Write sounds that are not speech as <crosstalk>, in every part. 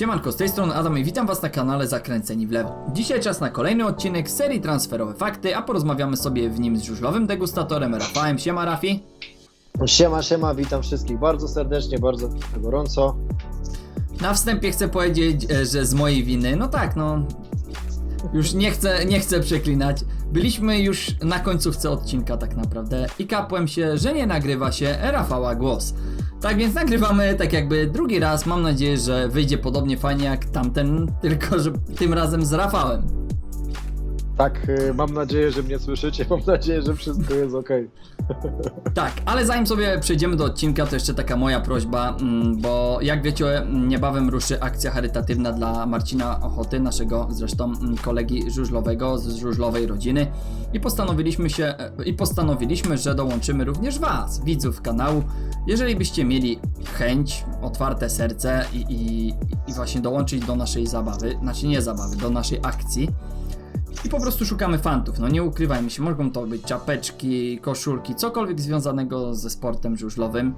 Siemanko, z tej strony Adam i witam was na kanale Zakręceni w lewo. Dzisiaj czas na kolejny odcinek serii Transferowe Fakty, a porozmawiamy sobie w nim z żużlowym degustatorem Rafałem. Siema Rafi. Siema, siema, witam wszystkich bardzo serdecznie, bardzo gorąco. Na wstępie chcę powiedzieć, e, że z mojej winy, no tak, no... Już nie chcę, nie chcę przeklinać. Byliśmy już na końcówce odcinka tak naprawdę i kapłem się, że nie nagrywa się Rafała głos. Tak więc nagrywamy tak jakby drugi raz. Mam nadzieję, że wyjdzie podobnie fajnie jak tamten, tylko że tym razem z Rafałem. Tak, y, mam nadzieję, że mnie słyszycie, mam nadzieję, że wszystko jest ok. Tak, ale zanim sobie przejdziemy do odcinka, to jeszcze taka moja prośba, mm, bo jak wiecie, niebawem ruszy akcja charytatywna dla Marcina Ochoty, naszego zresztą mm, kolegi żużlowego z żużlowej rodziny i postanowiliśmy się e, i postanowiliśmy, że dołączymy również was, widzów kanału. Jeżeli byście mieli chęć, otwarte serce i, i, i właśnie dołączyć do naszej zabawy, znaczy nie zabawy, do naszej akcji, i po prostu szukamy fantów. No nie ukrywajmy się, mogą to być czapeczki, koszulki, cokolwiek związanego ze sportem żużlowym.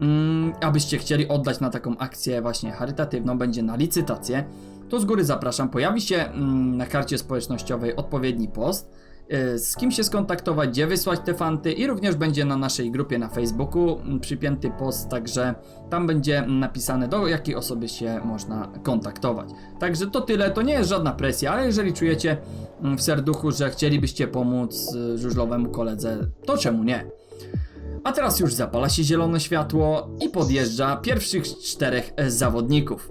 Mm, abyście chcieli oddać na taką akcję właśnie charytatywną, będzie na licytację, to z góry zapraszam. Pojawi się mm, na karcie społecznościowej odpowiedni post, z kim się skontaktować, gdzie wysłać te fanty i również będzie na naszej grupie na Facebooku mm, przypięty post, także tam będzie napisane do jakiej osoby się można kontaktować. Także to tyle, to nie jest żadna presja, ale jeżeli czujecie mm, w serduchu, że chcielibyście pomóc y, żużlowemu koledze, to czemu nie? A teraz już zapala się zielone światło i podjeżdża pierwszych czterech e, zawodników.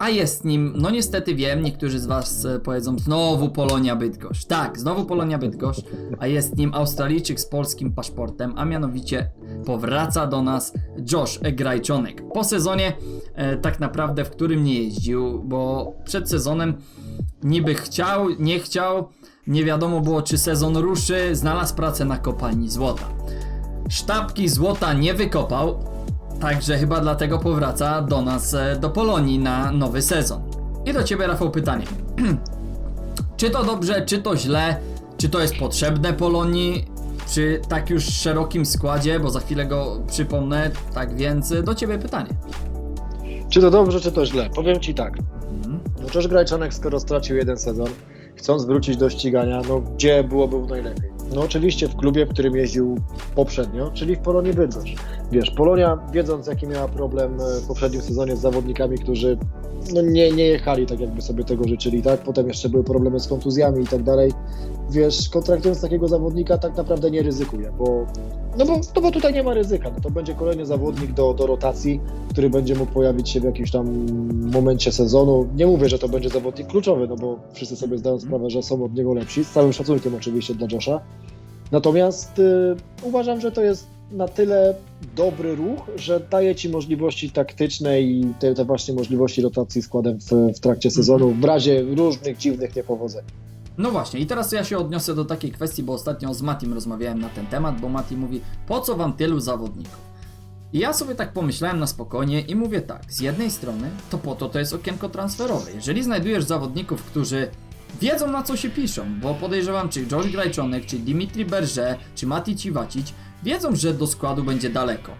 A jest nim, no niestety wiem, niektórzy z Was e, powiedzą znowu Polonia Bydgoszcz. Tak, znowu Polonia Bydgoszcz, a jest nim Australijczyk z polskim paszportem, a mianowicie powraca do nas Josh Grajczonek. Po sezonie, e, tak naprawdę, w którym nie jeździł, bo przed sezonem niby chciał, nie chciał, nie wiadomo było czy sezon ruszy, znalazł pracę na kopalni złota. Sztabki złota nie wykopał, także chyba dlatego powraca do nas, e, do Polonii na nowy sezon. I do ciebie, Rafał, pytanie. <clears throat> czy to dobrze, czy to źle, czy to jest potrzebne Polonii, przy tak już szerokim składzie, bo za chwilę go przypomnę, tak więc e, do ciebie pytanie. Czy to dobrze, czy to źle? Powiem Ci tak. Mhm. No Josh Grajczanek, skoro stracił jeden sezon, chcąc wrócić do ścigania, no gdzie byłoby najlepiej? No oczywiście w klubie, w którym jeździł poprzednio, czyli w Polonii Bydgoszcz. Wiesz, Polonia, wiedząc jaki miała problem e, w poprzednim sezonie z zawodnikami, którzy no, nie, nie jechali tak, jakby sobie tego życzyli, tak? Potem jeszcze były problemy z kontuzjami i tak dalej. Wiesz, kontraktując takiego zawodnika tak naprawdę nie ryzykuje, bo no bo, no bo tutaj nie ma ryzyka. No to będzie kolejny zawodnik do, do rotacji, który będzie mógł pojawić się w jakimś tam momencie sezonu. Nie mówię, że to będzie zawodnik kluczowy, no bo wszyscy sobie zdają sprawę, że są od niego lepsi. Z całym szacunkiem oczywiście dla Josha. Natomiast y, uważam, że to jest na tyle dobry ruch, że daje ci możliwości taktyczne i te, te właśnie możliwości rotacji składem w, w trakcie sezonu w razie różnych dziwnych niepowodzeń. No właśnie, i teraz ja się odniosę do takiej kwestii, bo ostatnio z Matim rozmawiałem na ten temat, bo Mati mówi, po co wam tylu zawodników? I ja sobie tak pomyślałem na spokojnie i mówię tak, z jednej strony to po to to jest okienko transferowe. Jeżeli znajdujesz zawodników, którzy wiedzą na co się piszą, bo podejrzewam, czy Josh Grajczonek, czy Dimitri Berger, czy Mati Ciwacic, wiedzą, że do składu będzie daleko.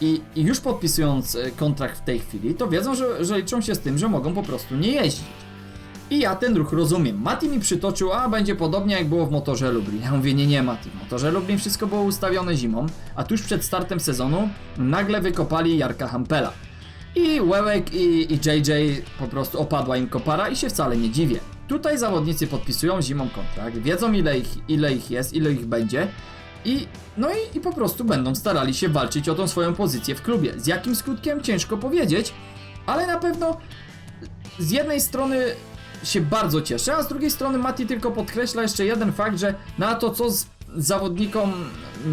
I, I już podpisując e, kontrakt w tej chwili, to wiedzą, że, że liczą się z tym, że mogą po prostu nie jeździć. I ja ten ruch rozumiem. Mati mi przytoczył, a będzie podobnie jak było w motorze Lublin. Ja mówię, nie, nie Mati, w motorze Lublin wszystko było ustawione zimą, a tuż przed startem sezonu nagle wykopali Jarka Hampela. I Łełek i, i JJ po prostu opadła im kopara i się wcale nie dziwię. Tutaj zawodnicy podpisują zimą kontrakt, wiedzą ile ich, ile ich jest, ile ich będzie i no i, i po prostu będą starali się walczyć o tą swoją pozycję w klubie. Z jakim skutkiem ciężko powiedzieć, ale na pewno z jednej strony się bardzo cieszę, a z drugiej strony Mati tylko podkreśla jeszcze jeden fakt, że na to co z zawodnikom,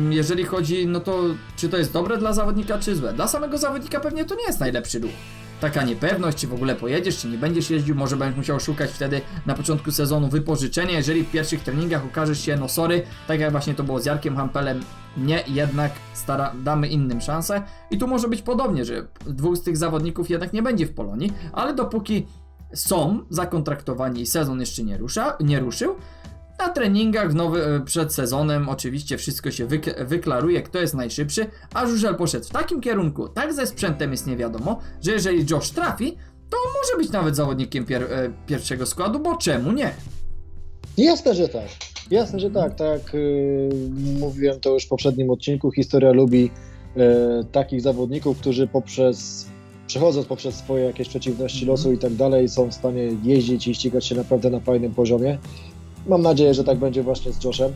jeżeli chodzi, no to czy to jest dobre dla zawodnika, czy złe. Dla samego zawodnika pewnie to nie jest najlepszy ruch. Taka niepewność, czy w ogóle pojedziesz, czy nie będziesz jeździł, może będziesz musiał szukać wtedy na początku sezonu wypożyczenia, jeżeli w pierwszych treningach okażesz się, no sorry, tak jak właśnie to było z Jarkiem Hampelem, nie, jednak stara, damy innym szansę. I tu może być podobnie, że dwóch z tych zawodników jednak nie będzie w Polonii, ale dopóki są zakontraktowani i sezon jeszcze nie, rusza, nie ruszył. Na treningach nowy, e, przed sezonem oczywiście wszystko się wyk- wyklaruje, kto jest najszybszy, a Żużel poszedł w takim kierunku, tak ze sprzętem jest nie wiadomo, że jeżeli Josh trafi, to może być nawet zawodnikiem pier, e, pierwszego składu, bo czemu nie? Jasne, że tak. Jasne, że tak. Tak jak y, mówiłem to już w poprzednim odcinku, historia lubi e, takich zawodników, którzy poprzez przechodząc poprzez swoje jakieś przeciwności losu i tak dalej, są w stanie jeździć i ścigać się naprawdę na fajnym poziomie. Mam nadzieję, że tak będzie właśnie z Joshem.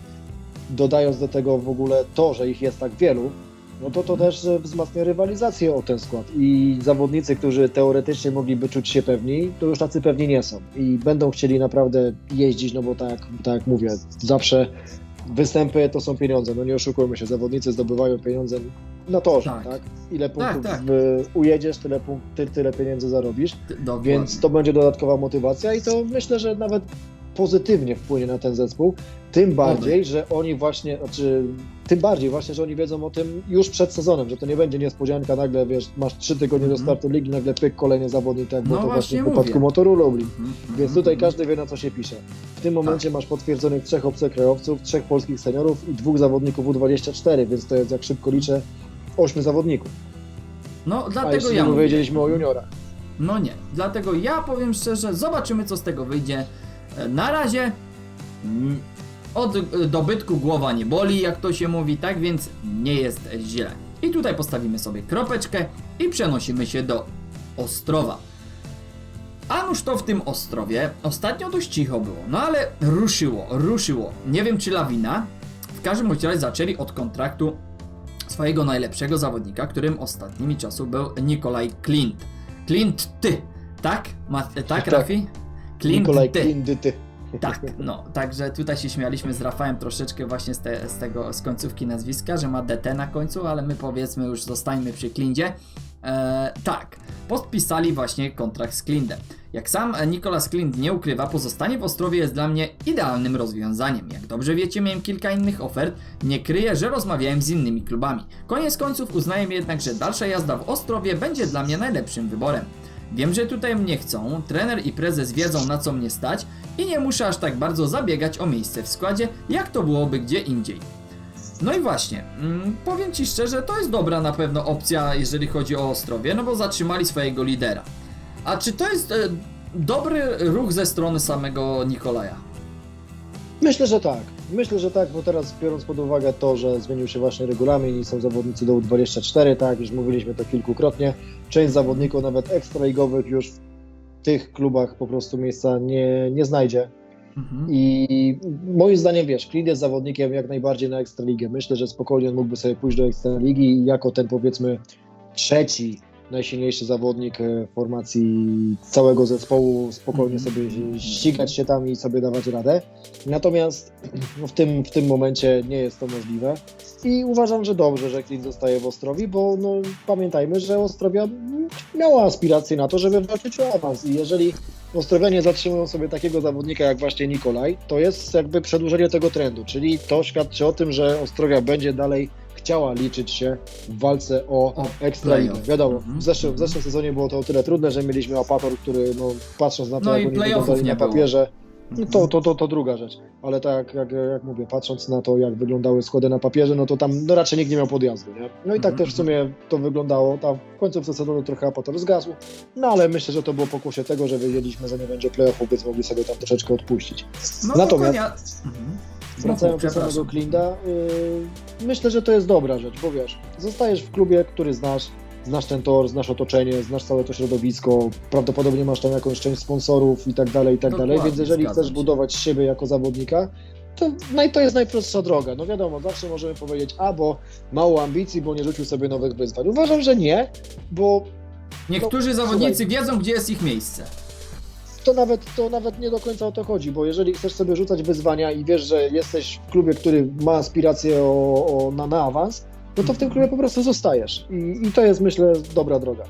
Dodając do tego w ogóle to, że ich jest tak wielu, no to to też e, wzmacnia rywalizację o ten skład. I zawodnicy, którzy teoretycznie mogliby czuć się pewni, to już tacy pewni nie są. I będą chcieli naprawdę jeździć, no bo tak, tak jak mówię, zawsze występy to są pieniądze. No nie oszukujmy się, zawodnicy zdobywają pieniądze na torze, Tak. tak? Ile punktów tak. w- ujedziesz, tyle, ty, tyle pieniędzy zarobisz. Dokładnie. Więc to będzie dodatkowa motywacja i to myślę, że nawet pozytywnie wpłynie na ten zespół. Tym bardziej, że oni właśnie, znaczy, tym bardziej właśnie, że oni wiedzą o tym już przed sezonem, że to nie będzie niespodzianka, nagle wiesz, masz trzy tygodnie do Mhm. startu ligi, nagle pyk kolejny zawodnik, tak jak No to właśnie w przypadku mówię. motoru Lublin. Mhm, Więc mhm, tutaj mhm. każdy wie na co się pisze. W tym momencie masz potwierdzonych trzech obcokrajowców, trzech polskich seniorów i dwóch zawodników U24, więc to jest jak szybko liczę, ośmiu zawodników. No A dlatego jeszcze ja nie mówię. powiedzieliśmy o juniorach. No nie, dlatego ja powiem szczerze, zobaczymy co z tego wyjdzie. E, Na razie mm, od e, dobytku głowa nie boli, jak to się mówi, tak więc nie jest źle. I tutaj postawimy sobie kropeczkę i przenosimy się do Ostrowa. A nuż to w tym Ostrowie ostatnio dość cicho było, no ale ruszyło, ruszyło. Nie wiem czy lawina. W każdym bądź razie zaczęli od kontraktu swojego najlepszego zawodnika, którym ostatnimi czasów był Nikolaj Klint. Klint ty, tak? Ma, tak, Tak. Rafi? Klint Nikolaj ty. Klindyty. Tak, no, także tutaj się śmialiśmy z Rafałem troszeczkę właśnie z, te, z tego, z końcówki nazwiska, że ma DT na końcu, ale my powiedzmy już zostańmy przy Klindzie. Eee, tak, podpisali właśnie kontrakt z Klindem. Jak sam Nikolas Klind nie ukrywa, pozostanie w Ostrowie jest dla mnie idealnym rozwiązaniem. Jak dobrze wiecie, miałem kilka innych ofert, nie kryję, że rozmawiałem z innymi klubami. Koniec końców uznaję jednak, że dalsza jazda w Ostrowie będzie dla mnie najlepszym wyborem. Wiem, że tutaj mnie chcą, trener i prezes wiedzą na co mnie stać i nie muszę aż tak bardzo zabiegać o miejsce w składzie, jak to byłoby gdzie indziej. No i właśnie, mm, powiem Ci szczerze, to jest dobra na pewno opcja, jeżeli chodzi o Ostrowie, no bo zatrzymali swojego lidera. A czy to jest e, dobry ruch ze strony samego Nikolaja? Myślę, że tak. Myślę, że tak, bo teraz biorąc pod uwagę to, że zmienił się właśnie regulamin i są zawodnicy do U24, tak, już mówiliśmy to kilkukrotnie, część zawodników nawet ekstraligowych już w tych klubach po prostu miejsca nie, nie znajdzie. Mhm. I moim zdaniem, wiesz, Klid jest zawodnikiem jak najbardziej na Ekstraligę. Myślę, że spokojnie on mógłby sobie pójść do Ekstraligi i jako ten powiedzmy trzeci najsilniejszy zawodnik e, formacji całego zespołu spokojnie Mhm. sobie ścigać się tam i sobie dawać radę. Natomiast <clears throat> w, tym, w tym momencie nie jest to możliwe i uważam, że dobrze, że Klin zostaje w Ostrowi, bo no, pamiętajmy, że Ostrowia miała aspiracje na to, żeby walczyć o awans i jeżeli Ostrowianie zatrzymują sobie takiego zawodnika jak właśnie Nikolaj, to jest jakby przedłużenie tego trendu, czyli to świadczy o tym, że Ostrowia będzie dalej chciała liczyć się w walce o, O Ekstraligę. Wiadomo, Mhm. w zeszłym, w zeszłym sezonie było to o tyle trudne, że mieliśmy Apator, który no, patrząc na to, No jak oni wyglądali na papierze, no Mhm. to, to, to, to druga rzecz. Ale tak jak, jak mówię, patrząc na to, jak wyglądały składy na papierze, no to tam no raczej nikt nie miał podjazdu. Nie? No i tak Mhm, też w sumie to wyglądało. Tam w końcówce sezonu trochę Apator zgasł, no ale myślę, że to było pokłosie tego, że wiedzieliśmy, że nie będzie playoffów, więc mogli sobie tam troszeczkę odpuścić. No, Natomiast- konia... Wracając do samego Klinda, yy, myślę, że to jest dobra rzecz, bo wiesz, zostajesz w klubie, który znasz, znasz ten tor, znasz otoczenie, znasz całe to środowisko, prawdopodobnie masz tam jakąś część sponsorów i tak dalej, i tak dalej, więc jeżeli chcesz się. budować siebie jako zawodnika, to, no i to jest najprostsza droga. No wiadomo, zawsze możemy powiedzieć, a bo mało ambicji, bo nie rzucił sobie nowych wyzwań. Uważam, że nie, bo Niektórzy No, zawodnicy wiedzą, gdzie jest ich miejsce. To nawet, to nawet nie do końca o to chodzi, bo jeżeli chcesz sobie rzucać wyzwania i wiesz, że jesteś w klubie, który ma aspiracje o, o, na, na awans, no to w tym klubie po prostu zostajesz. I, I to jest, myślę, dobra droga.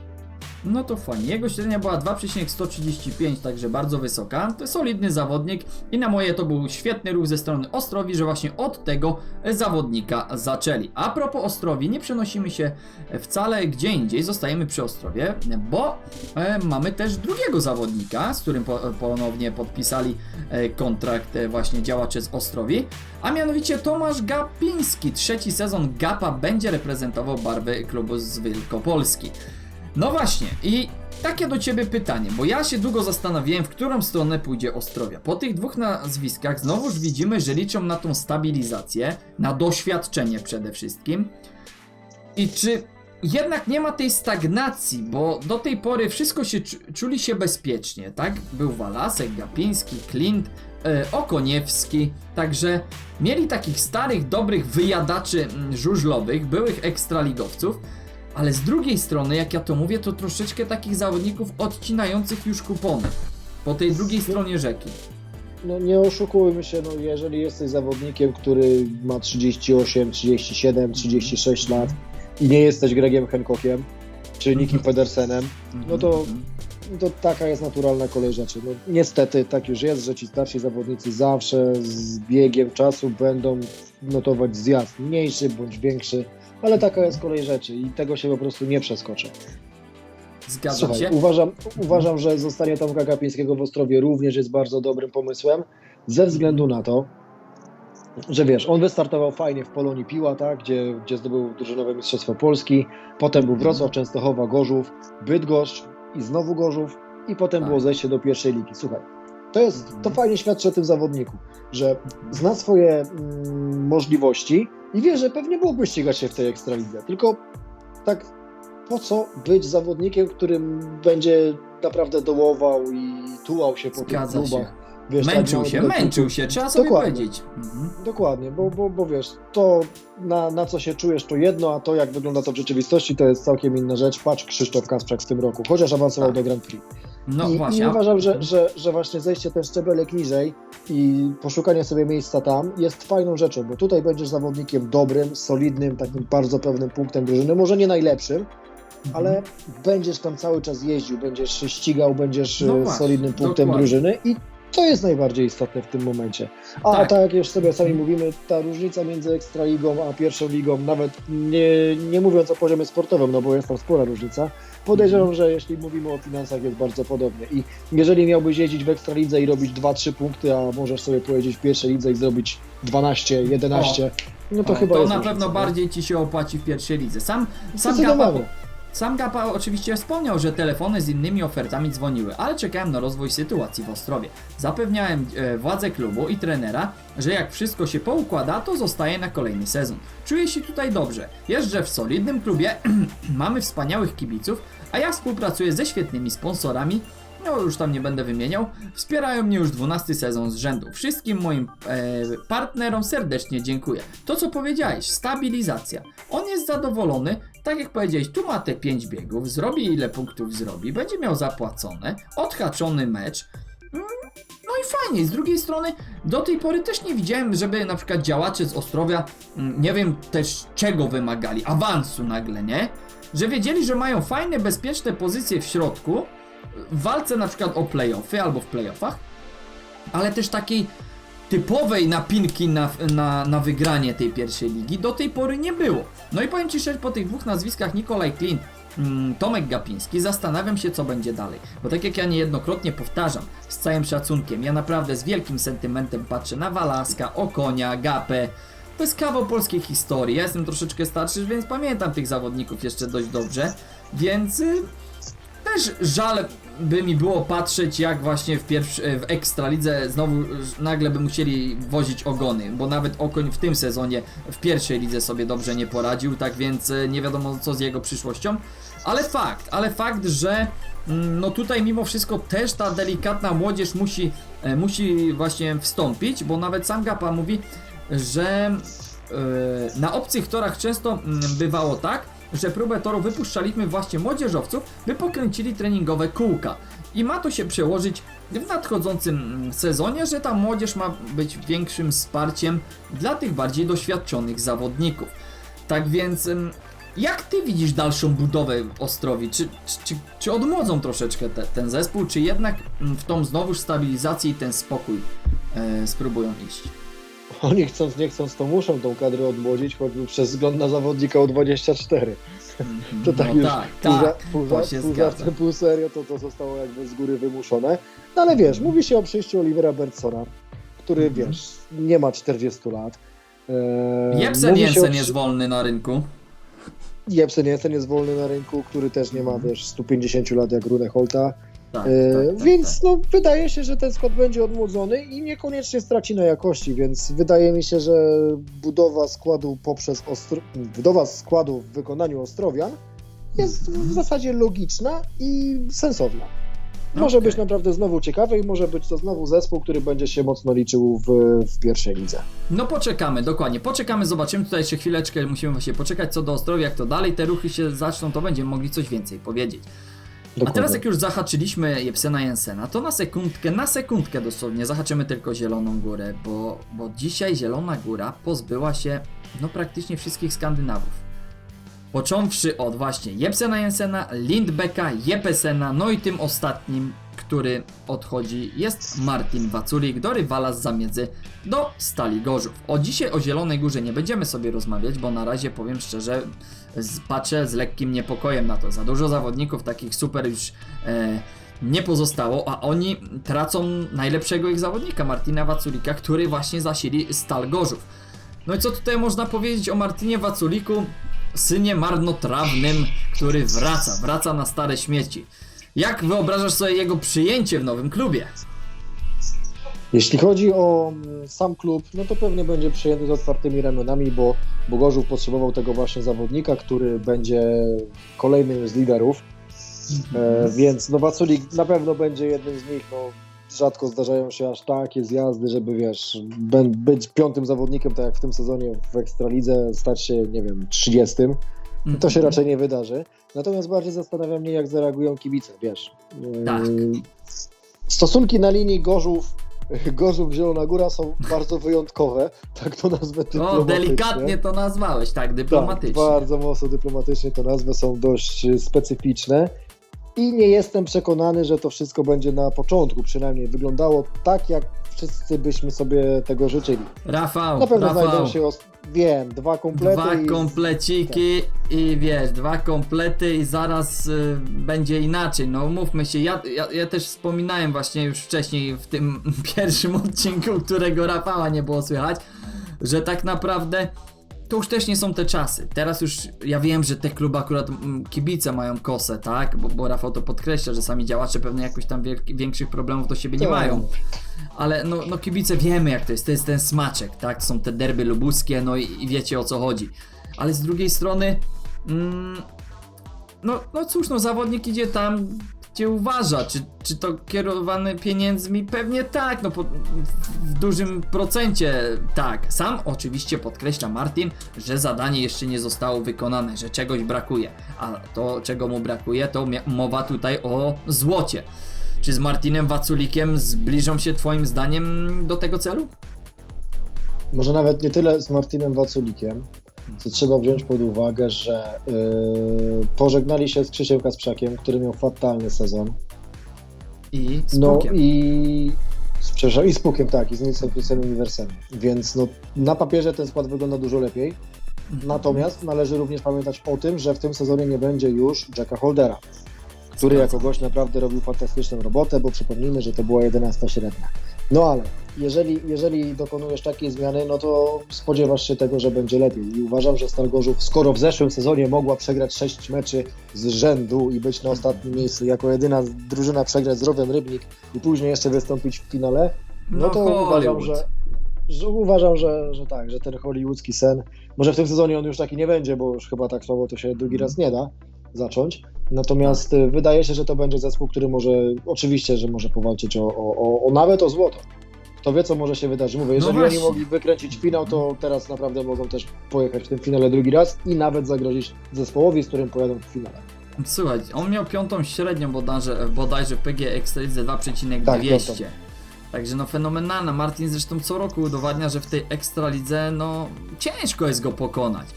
No to fajnie. Jego średnia była 2,135, także bardzo wysoka. To solidny zawodnik i na moje to był świetny ruch ze strony Ostrowi, że właśnie od tego zawodnika zaczęli. A propos Ostrowi, nie przenosimy się wcale gdzie indziej, zostajemy przy Ostrowie, bo e, mamy też drugiego zawodnika, z którym po, ponownie podpisali e, kontrakt e, właśnie działacze z Ostrowi, a mianowicie Tomasz Gapiński. Trzeci sezon Gapa będzie reprezentował barwy klubu z Wielkopolski. No właśnie, i takie do ciebie pytanie, bo ja się długo zastanawiałem, w którą stronę pójdzie Ostrowia. Po tych dwóch nazwiskach znowuż widzimy, że liczą na tą stabilizację, na doświadczenie przede wszystkim. I czy jednak nie ma tej stagnacji, bo do tej pory wszystko się czu- czuli się bezpiecznie, tak? Był Walasek, Gapiński, Klint, e, Okoniewski, także mieli takich starych, dobrych wyjadaczy mm, żużlowych, byłych ekstraligowców, ale z drugiej strony, jak ja to mówię, to troszeczkę takich zawodników odcinających już kupony. Po tej drugiej stronie rzeki. No nie oszukujmy się, no jeżeli jesteś zawodnikiem, który ma 38, 37, 36 lat i nie jesteś Gregiem Hancockiem czy Nikim Pedersenem, no to, to taka jest naturalna kolej rzeczy. No, niestety tak już jest, że ci starsi zawodnicy zawsze z biegiem czasu będą notować zjazd mniejszy bądź większy, ale taka jest kolej rzeczy i tego się po prostu nie przeskoczy. Zgadzam Słuchaj, się. uważam, uważam, że zostanie Tomka Gapińskiego w Ostrowie również jest bardzo dobrym pomysłem, ze względu na to, że wiesz, on wystartował fajnie w Polonii Piła, tak, gdzie, gdzie zdobył drużynowe Mistrzostwo Polski, potem był Wrocław, Częstochowa, Gorzów, Bydgoszcz i znowu Gorzów i potem Tak. było zejście do pierwszej ligi. Słuchaj, to jest, to fajnie świadczy o tym zawodniku, że zna swoje mm, możliwości i wie, że pewnie mógłby ścigać się w tej Ekstralidze, tylko tak po co być zawodnikiem, którym będzie naprawdę dołował i tułał się po Zgadza tych się. Wiesz, tak Męczył na- się, do- męczył się, trzeba sobie Dokładnie. powiedzieć. Mhm. Dokładnie, bo, bo, bo wiesz, to na, na co się czujesz to jedno, a to jak wygląda to w rzeczywistości to jest całkiem inna rzecz. Patrz Krzysztof Kasprzak w tym roku, chociaż awansował Tak. do Grand Prix. No I, właśnie. I uważam, że, że, że właśnie zejście ten szczebelek niżej i poszukanie sobie miejsca tam jest fajną rzeczą, bo tutaj będziesz zawodnikiem dobrym, solidnym, takim bardzo pewnym punktem drużyny, może nie najlepszym, Mhm. ale będziesz tam cały czas jeździł, będziesz ścigał, będziesz No e, właśnie, solidnym punktem dokładnie. drużyny i to jest najbardziej istotne w tym momencie. A Tak. tak. jak już sobie sami mówimy, ta różnica między Ekstraligą a pierwszą ligą, nawet nie, nie mówiąc o poziomie sportowym, no bo jest tam spora różnica, podejrzewam, że jeśli mówimy o finansach jest bardzo podobnie. I jeżeli miałbyś jeździć w Ekstralidze i robić 2-3 punkty, a możesz sobie pojeździć w pierwszej lidze i zrobić 12, 11, no to o, chyba to na różnica, pewno nie? bardziej ci się opłaci w pierwszej lidze. Sam, sam. Gapa, sam Gapa oczywiście wspomniał, że telefony z innymi ofertami dzwoniły, ale czekałem na rozwój sytuacji w Ostrowie. Zapewniałem e, władze klubu i trenera, że jak wszystko się poukłada, to zostaje na kolejny sezon. Czuję się tutaj dobrze. Jeżdżę w solidnym klubie, <clears throat> mamy wspaniałych kibiców, a ja współpracuję ze świetnymi sponsorami, no już tam nie będę wymieniał, wspierają mnie już 12 sezon z rzędu. Wszystkim moim e, partnerom serdecznie dziękuję. To co powiedziałeś, stabilizacja. On jest zadowolony, tak jak powiedziałeś, tu ma te 5 biegów, zrobi ile punktów zrobi, będzie miał zapłacone, odhaczony mecz. Mm, No i fajnie, z drugiej strony do tej pory też nie widziałem, żeby na przykład działacze z Ostrowia, mm, nie wiem też czego wymagali, awansu nagle, nie? Że wiedzieli, że mają fajne, bezpieczne pozycje w środku, w walce na przykład o playoffy albo w playoffach, ale też takiej typowej napinki na, na, na wygranie tej pierwszej ligi do tej pory nie było. No i powiem Ci szczerze, po tych dwóch nazwiskach Nikolaj Klin, mm, Tomek Gapiński, zastanawiam się co będzie dalej. Bo tak jak ja niejednokrotnie powtarzam, z całym szacunkiem, ja naprawdę z wielkim sentymentem patrzę na Walaska, Okonia, Gapę, to jest kawał polskiej historii. Ja jestem troszeczkę starszy, więc pamiętam tych zawodników jeszcze dość dobrze, więc y, też żal by mi było patrzeć, jak właśnie w, pierwszy, w Ekstralidze znowu nagle by musieli wozić ogony, bo nawet Okoń w tym sezonie w pierwszej lidze sobie dobrze nie poradził, tak więc e, nie wiadomo co z jego przyszłością. Ale fakt, ale fakt, że mm, no tutaj mimo wszystko też ta delikatna młodzież musi, e, musi właśnie wstąpić, bo nawet sam Gapa mówi, że e, na obcych torach często mm, bywało tak, że próbę toru wypuszczaliśmy właśnie młodzieżowców, by pokręcili treningowe kółka. I ma to się przełożyć w nadchodzącym sezonie, że ta młodzież ma być większym wsparciem dla tych bardziej doświadczonych zawodników. Tak więc, jak ty widzisz dalszą budowę Ostrowi? Czy, czy, czy, odmłodzą troszeczkę te, ten zespół, czy jednak w tą znowuż stabilizację i ten spokój e, spróbują iść? <laughs> Oni chcąc, nie chcąc, to muszą tą kadrę odmłodzić, choćby przez wzgląd na zawodnika U24. To tak no już tak, pół, tak, pół, pół, pół serio, to to zostało jakby z góry wymuszone. No ale wiesz, mówi się o przyjściu Olivera Bertsona, który Mhm. wiesz, nie ma 40 lat. Eee, Jebsen o Jensen przy- jest wolny na rynku. Jebsen Jensen jest wolny na rynku, który też nie ma wiesz, 150 lat jak Rune Holta. Tak, E, tak, tak, więc tak. No, wydaje się, że ten skład będzie odmłodzony i niekoniecznie straci na jakości, więc wydaje mi się, że budowa składu poprzez Ostro... budowa składu w wykonaniu Ostrowian jest w zasadzie logiczna i sensowna. Może Okej. być naprawdę znowu ciekawy i może być to znowu zespół, który będzie się mocno liczył w, w pierwszej lidze. No poczekamy, dokładnie. Poczekamy, zobaczymy. Tutaj jeszcze chwileczkę musimy właśnie poczekać co do Ostrowia, jak to dalej te ruchy się zaczną, to będziemy mogli coś więcej powiedzieć. A Dokładnie. teraz jak już zahaczyliśmy Jepsena Jensena, to na sekundkę, na sekundkę dosłownie zahaczymy tylko Zieloną Górę, bo, bo dzisiaj Zielona Góra pozbyła się no praktycznie wszystkich Skandynawów. Począwszy od właśnie Jepsena Jensena, Lindbecka, Jepesena, no i tym ostatnim, który odchodzi jest Martin Waculik do rywala z zamiedzy do Stali Gorzów. O dzisiaj o Zielonej Górze nie będziemy sobie rozmawiać, bo na razie powiem szczerze, patrzę z lekkim niepokojem na to. Za dużo zawodników takich super już e, nie pozostało, a oni tracą najlepszego ich zawodnika, Martina Waculika, który właśnie zasili Stal Gorzów. No i co tutaj można powiedzieć o Martinie Waculiku, synie marnotrawnym, który wraca, wraca na stare śmieci. Jak wyobrażasz sobie jego przyjęcie w nowym klubie? Jeśli chodzi o mm, sam klub, no to pewnie będzie przyjęty z otwartymi ramionami, bo Bogorzów potrzebował tego właśnie zawodnika, który będzie kolejnym z liderów. E, więc no Waculik na pewno będzie jednym z nich. No, rzadko zdarzają się aż takie zjazdy, żeby wiesz, być piątym zawodnikiem, tak jak w tym sezonie w Ekstralidze, stać się, nie wiem, 30. To się raczej nie wydarzy. Natomiast bardziej zastanawia mnie, jak zareagują kibice, wiesz. Tak. Yy, Stosunki na linii Gorzów, <laughs> Gorzów Zielona Góra są bardzo wyjątkowe, tak to nazwę O, dyplomatycznie. delikatnie to nazwałeś, tak, tak, dyplomatycznie. bardzo mocno dyplomatycznie to nazwy są dość y, specyficzne i nie jestem przekonany, że to wszystko będzie na początku przynajmniej wyglądało tak, jak wszyscy byśmy sobie tego życzyli. Rafał, Na pewno Rafał. znajdą się, os- wiem, dwa komplety Dwa i kompleciki i wiesz, dwa komplety i zaraz y, będzie inaczej. No mówmy się, ja, ja, ja też wspominałem właśnie już wcześniej w tym <laughs> pierwszym odcinku, którego Rafała nie było słychać, że tak naprawdę to już też nie są te czasy. Teraz już ja wiem, że te kluby akurat mm, kibice mają kosę, tak? Bo, bo Rafał to podkreśla, że sami działacze pewnie jakoś tam większych problemów do siebie nie Tak. mają. Ale no, no kibice wiemy jak to jest, to jest ten smaczek, tak? Są te derby lubuskie, no i, i wiecie o co chodzi. Ale z drugiej strony, mm, no, no cóż, no zawodnik idzie tam, uważa, czy, czy to kierowany pieniędzmi? Pewnie tak, no po, w, dużym procencie tak. Sam oczywiście podkreśla Martin, że zadanie jeszcze nie zostało wykonane, że czegoś brakuje. A to, czego mu brakuje, to mowa tutaj o złocie. Czy z Martinem Waculikiem zbliżą się twoim zdaniem do tego celu? Może nawet nie tyle z Martinem Waculikiem, co trzeba wziąć pod uwagę, że yy, pożegnali się z Krzysiem Kasprzakiem, który miał fatalny sezon. I z No Pukiem. i z, przepraszam, i z Pukiem, tak, i z Nilsem Uniwersem. Więc no, na papierze ten skład wygląda dużo lepiej. Natomiast należy również pamiętać o tym, że w tym sezonie nie będzie już Jacka Holdera, który jako gość naprawdę robił fantastyczną robotę, bo przypomnijmy, że to była 11 średnia. No ale jeżeli, jeżeli dokonujesz takiej zmiany, no to spodziewasz się tego, że będzie lepiej. I uważam, że Stal Gorzów, skoro w zeszłym sezonie mogła przegrać 6 meczy z rzędu i być na ostatnim miejscu, jako jedyna drużyna przegrać z Rowem Rybnik i później jeszcze wystąpić w finale, no, to uważam, że, że uważam, że, że tak, że ten hollywoodzki sen, może w tym sezonie on już taki nie będzie, bo już chyba tak słabo to się drugi raz nie da zacząć. Natomiast y, wydaje się, że to będzie zespół, który może, oczywiście, że może powalczyć o, o, o nawet o złoto. Kto wie, co może się wydarzyć. Mówię, jeżeli oni właśnie. mogli wykręcić finał, to teraz naprawdę mogą też pojechać w tym finale drugi raz i nawet zagrozić zespołowi, z którym pojadą w finale. Słuchaj, on miał piątą średnią bodajże, bodajże w PG Ekstralidze 2,200. Tak. Także no fenomenalna. Martin zresztą co roku udowadnia, że w tej Ekstralidze no ciężko jest go pokonać.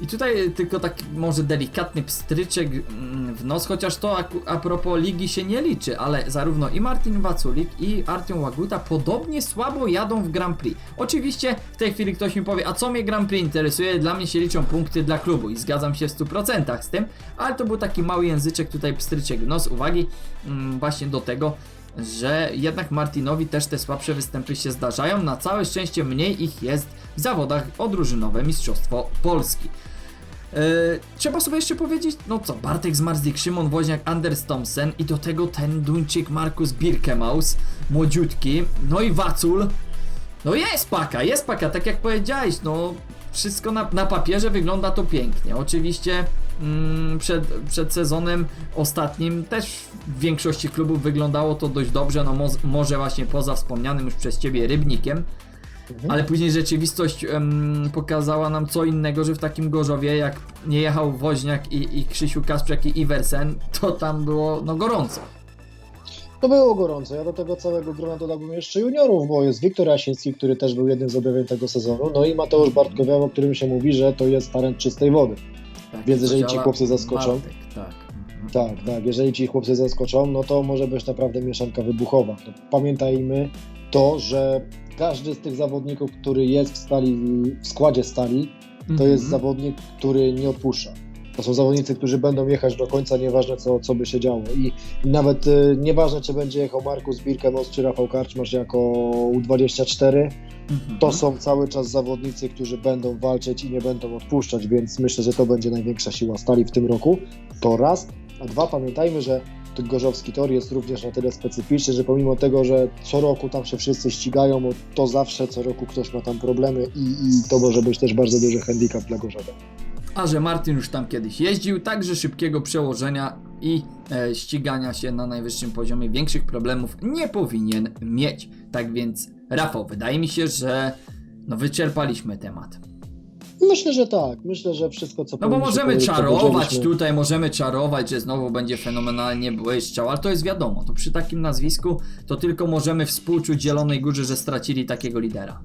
I tutaj tylko taki może delikatny pstryczek mm, w nos, chociaż to a propos ligi się nie liczy, ale zarówno i Martin Waculik i Artyom Łaguta podobnie słabo jadą w Grand Prix. Oczywiście w tej chwili ktoś mi powie, a co mnie Grand Prix interesuje? Dla mnie się liczą punkty dla klubu i zgadzam się w 100% z tym, ale to był taki mały języczek tutaj pstryczek w nos uwagi mm, właśnie do tego, że jednak Martinowi też te słabsze występy się zdarzają. Na całe szczęście mniej ich jest w zawodach o drużynowe Mistrzostwo Polski. Yy, trzeba sobie jeszcze powiedzieć, no co, Bartek Zmarzlik, Szymon Woźniak, Anders Thompson i do tego ten Duńczyk Markus Birkemaus, młodziutki, no i Wacul. No jest paka, jest paka, tak jak powiedziałeś, no wszystko na, na papierze wygląda to pięknie. Oczywiście przed, przed sezonem ostatnim też w większości klubów wyglądało to dość dobrze, no mo, może właśnie poza wspomnianym już przez Ciebie Rybnikiem, ale później rzeczywistość em, pokazała nam co innego, że w takim Gorzowie, jak nie jechał Woźniak i, i Krzysiu Kasprzak i Iversen, to tam było no gorąco. To było gorąco. Ja do tego całego grona dodałbym jeszcze juniorów, bo jest Wiktor Jasiński, który też był jednym z objawień tego sezonu, no i Mateusz Bartkowiak, o którym się mówi, że to jest talent czystej wody. Tak, Więc jeżeli ci chłopcy zaskoczą- Bartek, tak. Mhm. Tak, tak. Jeżeli ci chłopcy zaskoczą, no to może być naprawdę mieszanka wybuchowa. To pamiętajmy to, że każdy z tych zawodników, który jest w stali, w składzie stali, to Mhm. jest zawodnik, który nie odpuszcza. To są zawodnicy, którzy będą jechać do końca, nieważne co, co by się działo. I nawet y, nieważne, czy będzie jechał Markus Birkenos czy Rafał Karczmarz jako U24, Mhm. to są cały czas zawodnicy, którzy będą walczyć i nie będą odpuszczać, więc myślę, że to będzie największa siła stali w tym roku. To raz. A dwa, pamiętajmy, że ten gorzowski tor jest również na tyle specyficzny, że pomimo tego, że co roku tam się wszyscy ścigają, to zawsze co roku ktoś ma tam problemy i, i to może być też bardzo duży handicap dla Gorzowa. A że Martin już tam kiedyś jeździł, także szybkiego przełożenia i e, ścigania się na najwyższym poziomie większych problemów nie powinien mieć. Tak więc, Rafał, wydaje mi się, że no wyczerpaliśmy temat. Myślę, że tak. Myślę, że wszystko, co No bo możemy powiedzieć, czarować tutaj, możemy czarować, że znowu będzie fenomenalnie błyszczał, ale to jest wiadomo, to przy takim nazwisku to tylko możemy współczuć Zielonej Górze, że stracili takiego lidera.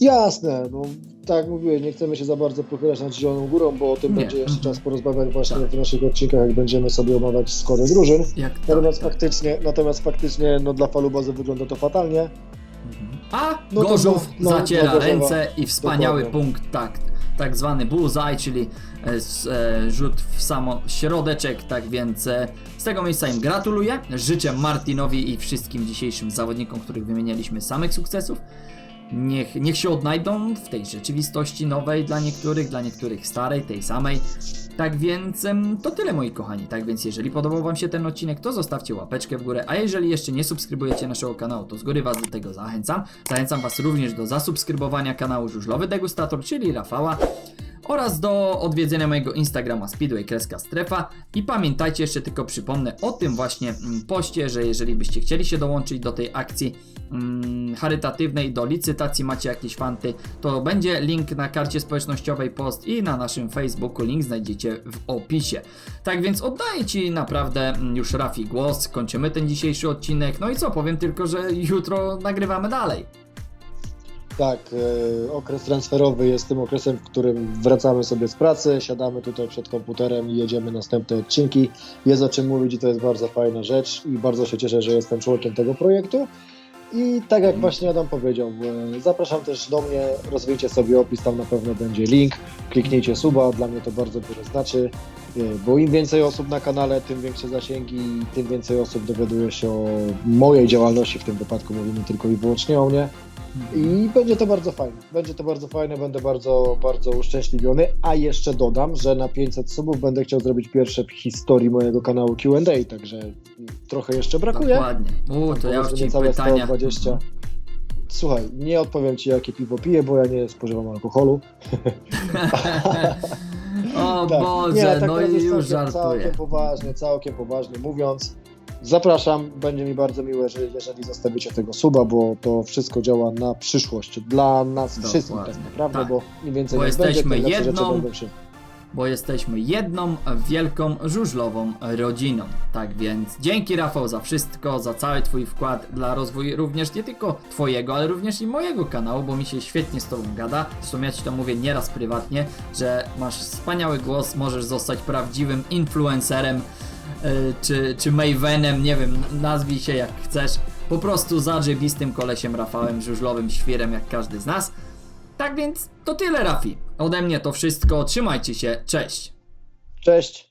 Jasne, no tak jak mówiłem, nie chcemy się za bardzo pochylać nad Zieloną Górą, bo o tym Nie. będzie jeszcze Mhm. czas porozmawiać właśnie Tak. w naszych odcinkach, jak będziemy sobie omawiać składy drużyn. Jak Natomiast tak, tak. faktycznie, natomiast faktycznie no, dla falubazy wygląda to fatalnie. Mhm. A No Gorzów no, no, zaciera no, ręce i wspaniały Dokładnie. punkt, tak, tak zwany bullseye, czyli e, e, rzut w samo środeczek, tak więc e, z tego miejsca im gratuluję. Życzę Martinowi i wszystkim dzisiejszym zawodnikom, których wymienialiśmy samych sukcesów. Niech, niech się odnajdą w tej rzeczywistości nowej dla niektórych, dla niektórych starej, tej samej. Tak więc to tyle moi kochani. Tak więc jeżeli podobał Wam się ten odcinek, to zostawcie łapeczkę w górę, a jeżeli jeszcze nie subskrybujecie naszego kanału, to z góry Was do tego zachęcam. Zachęcam Was również do zasubskrybowania kanału Żużlowy Degustator, czyli Rafała oraz do odwiedzenia mojego Instagrama Speedway Kreska Strefa i pamiętajcie jeszcze tylko przypomnę o tym właśnie mm, poście, że jeżeli byście chcieli się dołączyć do tej akcji mm, charytatywnej, do licytacji macie jakieś fanty, to będzie link na karcie społecznościowej post i na naszym Facebooku link znajdziecie w opisie. Tak więc oddaję Ci naprawdę mm, już Rafi głos, kończymy ten dzisiejszy odcinek, no i co, powiem tylko, że jutro nagrywamy dalej. Tak, e, okres transferowy jest tym okresem, w którym wracamy sobie z pracy, siadamy tutaj przed komputerem i jedziemy następne odcinki. Jest o czym mówić i to jest bardzo fajna rzecz i bardzo się cieszę, że jestem członkiem tego projektu. I tak jak właśnie Adam powiedział, e, zapraszam też do mnie, rozwijcie sobie opis, tam na pewno będzie link, kliknijcie suba, dla mnie to bardzo dużo znaczy, e, bo im więcej osób na kanale, tym większe zasięgi, tym więcej osób dowiaduje się o mojej działalności, w tym wypadku mówimy tylko i wyłącznie o mnie. I będzie to bardzo fajne. Będzie to bardzo fajne, będę bardzo, bardzo uszczęśliwiony. A jeszcze dodam, że na 500 subów będę chciał zrobić pierwsze w historii mojego kanału QA, także trochę jeszcze brakuje. Dokładnie. U, to ja już Ci niecałe pytania... 120. Słuchaj, nie odpowiem Ci, jakie piwo piję, bo ja nie spożywam alkoholu. <laughs> o Tak. Boże, nie, tak no i już już całkiem, żartuję. całkiem poważnie, całkiem poważnie mówiąc. Zapraszam, będzie mi bardzo miłe, jeżeli, jeżeli zostawicie tego suba, bo to wszystko działa na przyszłość. Dla nas Dokładnie. wszystkich tak naprawdę, Tak. bo im więcej Bo nas jesteśmy będzie, tym jedną- bo jesteśmy jedną wielką żużlową rodziną. Tak więc dzięki Rafał za wszystko, za cały Twój wkład dla rozwoju również nie tylko Twojego, ale również i mojego kanału, bo mi się świetnie z Tobą gada. Zresztą ja Ci to mówię nieraz prywatnie, że masz wspaniały głos, możesz zostać prawdziwym influencerem czy, czy Mavenem, nie wiem, nazwij się jak chcesz. Po prostu zadrzebistym kolesiem Rafałem, żużlowym świrem jak każdy z nas. Tak więc to tyle Rafi. Ode mnie to wszystko. Trzymajcie się. Cześć. Cześć!